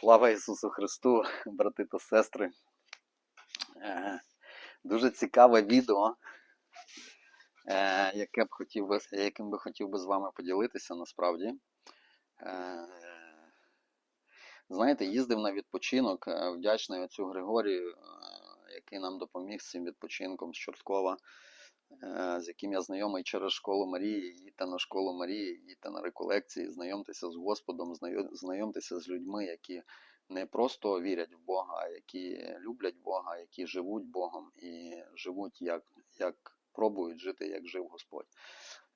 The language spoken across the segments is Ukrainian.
Слава Ісусу Христу, брати та сестри. Е, Дуже цікаве відео, е, яке б хотів би, яким би хотів би з вами поділитися насправді. Е, Знаєте, їздив на відпочинок, вдячний оцю Григорію, який нам допоміг з цим відпочинком з Чорткова, з яким я знайомий через школу Марії. Їдьте на школу Марії, їдьте на реколекції, знайомтеся з Господом, знайомтеся з людьми, які не просто вірять в Бога, які люблять Бога, які живуть Богом і живуть як, як пробують жити, як жив Господь.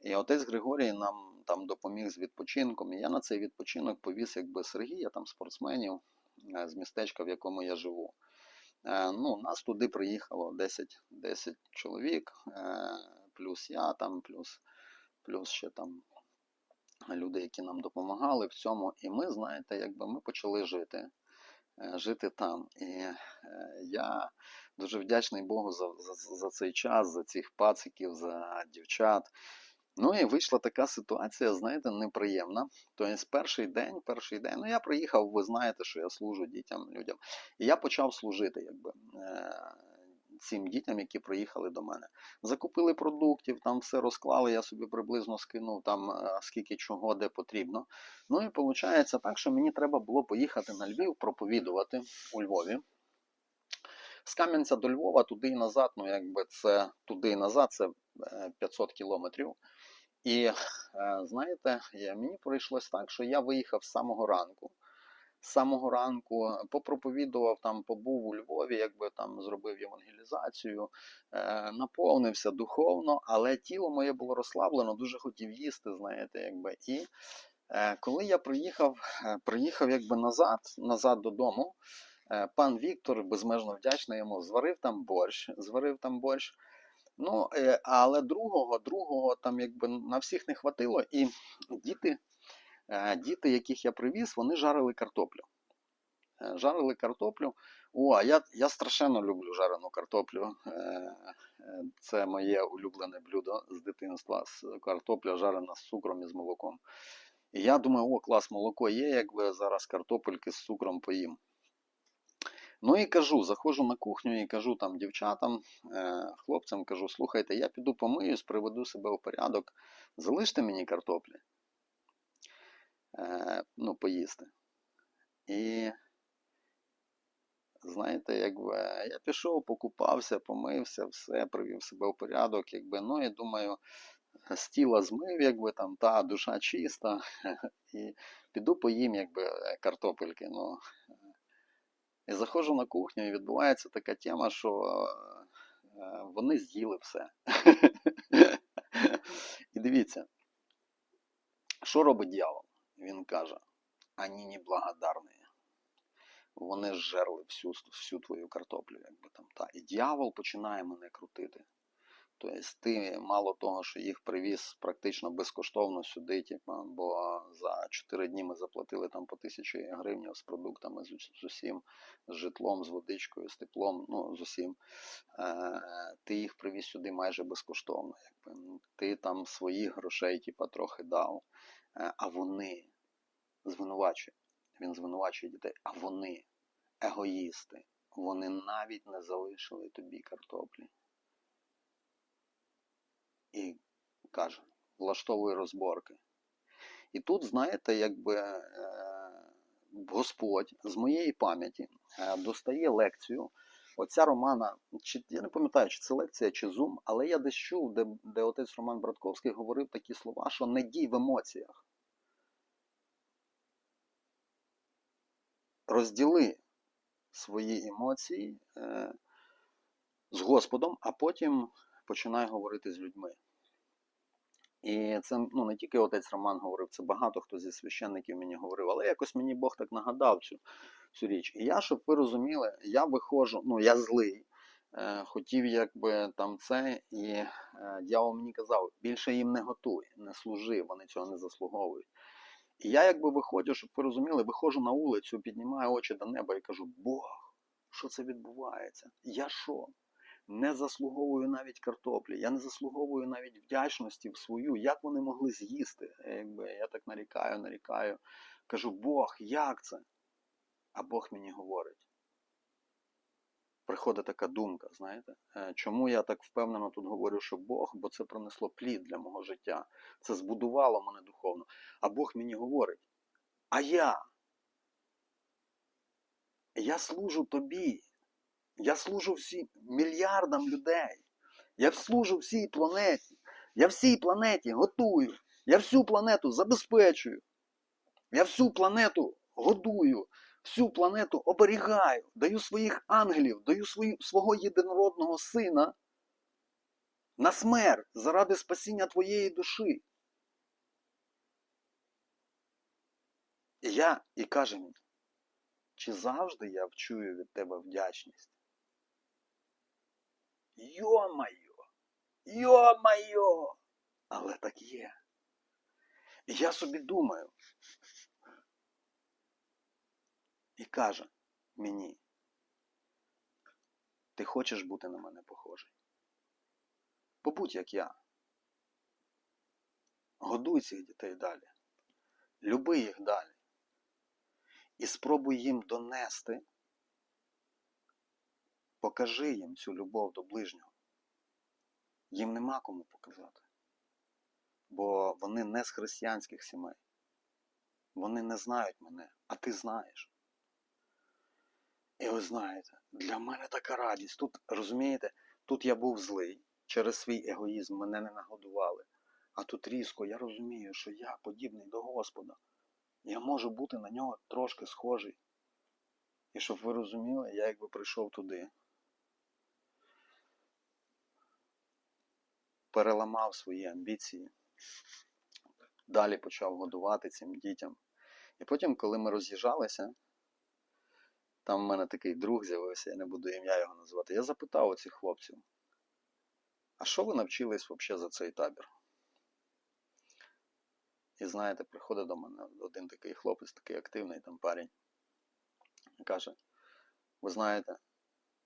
І отець Григорій нам там допоміг з відпочинком. І я на цей відпочинок повіз якби Сергія, там спортсменів е, з містечка, в якому я живу. Е, Ну, нас туди приїхало 10, 10 чоловік, е, плюс я там, плюс, плюс ще там люди, які нам допомагали в цьому. І ми, знаєте, якби ми почали жити. е, Жити там. І я дуже вдячний Богу за, за, за цей час, за цих пациків, за дівчат. Ну і вийшла така ситуація, знаєте, неприємна. Тобто, перший день, перший день, ну я приїхав, ви знаєте, що я служу дітям, людям. І я почав служити, якби. е, Цим дітям, які приїхали до мене, закупили продуктів, там все розклали. Я собі приблизно скинув там е, скільки чого де потрібно. Ну і виходить так, що мені треба було поїхати на Львів проповідувати у Львові. З Кам'янця до Львова туди і назад, ну якби це туди і назад, це е, 500 кілометрів. І е, знаєте, мені прийшлось так, що я виїхав з самого ранку. З самого ранку попроповідував там, побув у Львові, якби там зробив євангелізацію, е, наповнився духовно, але тіло моє було розслаблено, дуже хотів їсти, знаєте, якби. І е, коли я приїхав, приїхав якби назад, назад додому, пан Віктор, безмежно вдячний йому, зварив там борщ, зварив там борщ. Ну, е, але другого, другого там якби на всіх не хватило, і діти, е, діти, яких я привіз, вони жарили картоплю. Е, Жарили картоплю. О, а я, я страшенно люблю жарену картоплю. Це моє улюблене блюдо з дитинства. Картопля жарена з цукром і з молоком. І я думаю, о, клас, молоко є, якби зараз картопельки з цукром поїм. Ну і кажу, заходжу на кухню і кажу там дівчатам, е, хлопцям, кажу, слухайте, я піду помиюсь, приведу себе в порядок, залиште мені картоплі. Е, ну, поїсти. І знаєте, якби я пішов, покупався, помився, все, привів себе в порядок, якби, ну і думаю, з тіла змив, якби там та душа чиста, і піду поїм, якби картопельки. Ну, і заходжу на кухню, і відбувається така тема, що е, вони з'їли все. І дивіться, що робить дьявол? Він каже: ані не благодарні. Вони зжерли всю, всю твою картоплю, якби там та. І дьявол починає мене крутити. Тобто мало того, що їх привіз практично безкоштовно сюди, типу, бо за 4 дні ми заплатили там по тисячі гривень з продуктами, з, з усім, з житлом, з водичкою, з теплом, ну з усім. Е, ти їх привіз сюди майже безкоштовно. Якби. Ти там своїх грошей, типу, трохи дав. Е, а вони звинувачують. Він звинувачує дітей, а вони егоїсти. Вони навіть не залишили тобі картоплі. І каже, влаштовує розборки. І тут, знаєте, якби е, Господь з моєї пам'яті е, достає лекцію. Оця Романа, чи я не пам'ятаю, чи це лекція, чи зум, але я десь чув, де, де отець Роман Братковський говорив такі слова, що не дій в емоціях. Розділи свої емоції е, з Господом, а потім починай говорити з людьми. І це ну, не тільки отець Роман говорив, це багато хто зі священників мені говорив, але якось мені Бог так нагадав цю, цю річ. І я, щоб ви розуміли, я виходжу, ну я злий, е, хотів якби там це, і е, дьявол мені казав, більше їм не готуй, не служи, вони цього не заслуговують. І я якби виходжу, щоб ви розуміли, виходжу на вулицю, піднімаю очі до неба і кажу, Бог, що це відбувається? Я що? Не заслуговую навіть картоплі, я не заслуговую навіть вдячності в свою, як вони могли з'їсти. Якби я так нарікаю, нарікаю. Кажу, Бог, як це? А Бог мені говорить. Приходить така думка, знаєте, Е, чому я так впевнено тут говорю, що Бог, бо це принесло плід для мого життя. Це збудувало мене духовно. А Бог мені говорить, а я? Я служу тобі. Я служу всім мільярдам людей. Я служу всій планеті. Я всій планеті готую. Я всю планету забезпечую. Я всю планету годую, всю планету оберігаю, даю своїх ангелів, даю свої, свого єдинородного сина на смерть заради спасіння твоєї душі. І я і каже мені, чи завжди я вчую від тебе вдячність? Йо-майо! Йо-майо! Але так є. Я собі думаю. І каже мені, ти хочеш бути на мене похожий? Побудь як я. Годуй цих дітей далі. Люби їх далі. І спробуй їм донести, покажи їм цю любов до ближнього. Їм нема кому показати. Бо вони не з християнських сімей. Вони не знають мене, а ти знаєш. І ви знаєте, для мене така радість. Тут, розумієте, тут я був злий, через свій егоїзм мене не нагодували. А тут різко я розумію, що я подібний до Господа. Я можу бути на нього трошки схожий. І щоб ви розуміли, я якби прийшов туди. Переламав свої амбіції, далі почав годувати цим дітям. І потім, коли ми роз'їжджалися, там в мене такий друг з'явився, я не буду ім'я його називати. Я запитав у цих хлопців, а що ви навчились взагалі за цей табір? І знаєте, приходить до мене один такий хлопець, такий активний там парень, і каже: ви знаєте,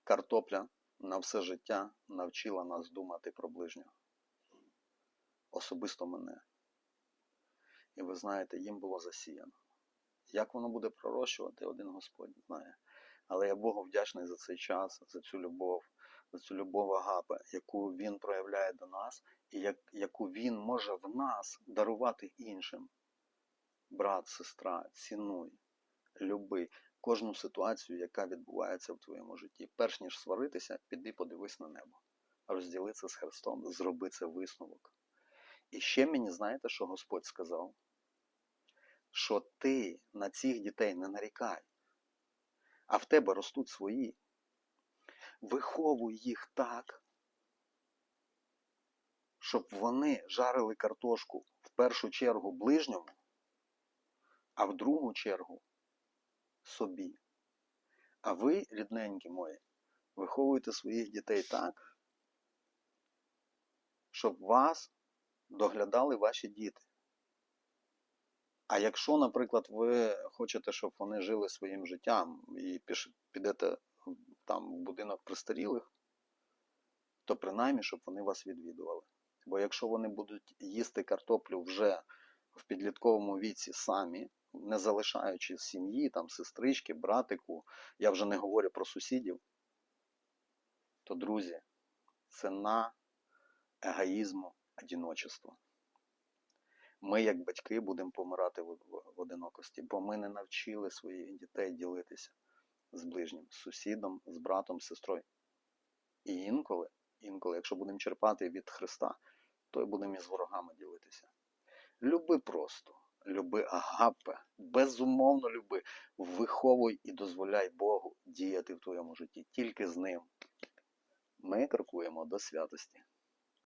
картопля на все життя навчила нас думати про ближнього. Особисто мене. І ви знаєте, їм було засіяно. Як воно буде пророщувати, один Господь знає. Але я Богу вдячний за цей час, за цю любов, за цю любов Агапе, яку Він проявляє до нас, і як, яку Він може в нас дарувати іншим. Брат, сестра, цінуй, люби кожну ситуацію, яка відбувається в твоєму житті. Перш ніж сваритися, піди подивись на небо. Розділи це з Христом, зроби це висновок. І ще мені знаєте, що Господь сказав? Що ти на цих дітей не нарікай, а в тебе ростуть свої. Виховуй їх так, щоб вони жарили картошку в першу чергу ближньому, а в другу чергу собі. А ви, рідненькі мої, виховуйте своїх дітей так, щоб вас доглядали ваші діти. А якщо, наприклад, ви хочете, щоб вони жили своїм життям і підете там в будинок престарілих, то принаймні, щоб вони вас відвідували. Бо якщо вони будуть їсти картоплю вже в підлітковому віці самі, не залишаючи сім'ї, там, сестрички, братику, я вже не говорю про сусідів, то, друзі, ціна егоїзму, одиночества. Ми, як батьки, будемо помирати в, одинокості, бо ми не навчили своїх дітей ділитися з ближнім, з сусідом, з братом, з сестрою. І інколи, інколи, якщо будемо черпати від Христа, то будемо із ворогами ділитися. Люби просто, люби агапе, безумовно люби, виховуй і дозволяй Богу діяти в твоєму житті. Тільки з ним ми крокуємо до святості.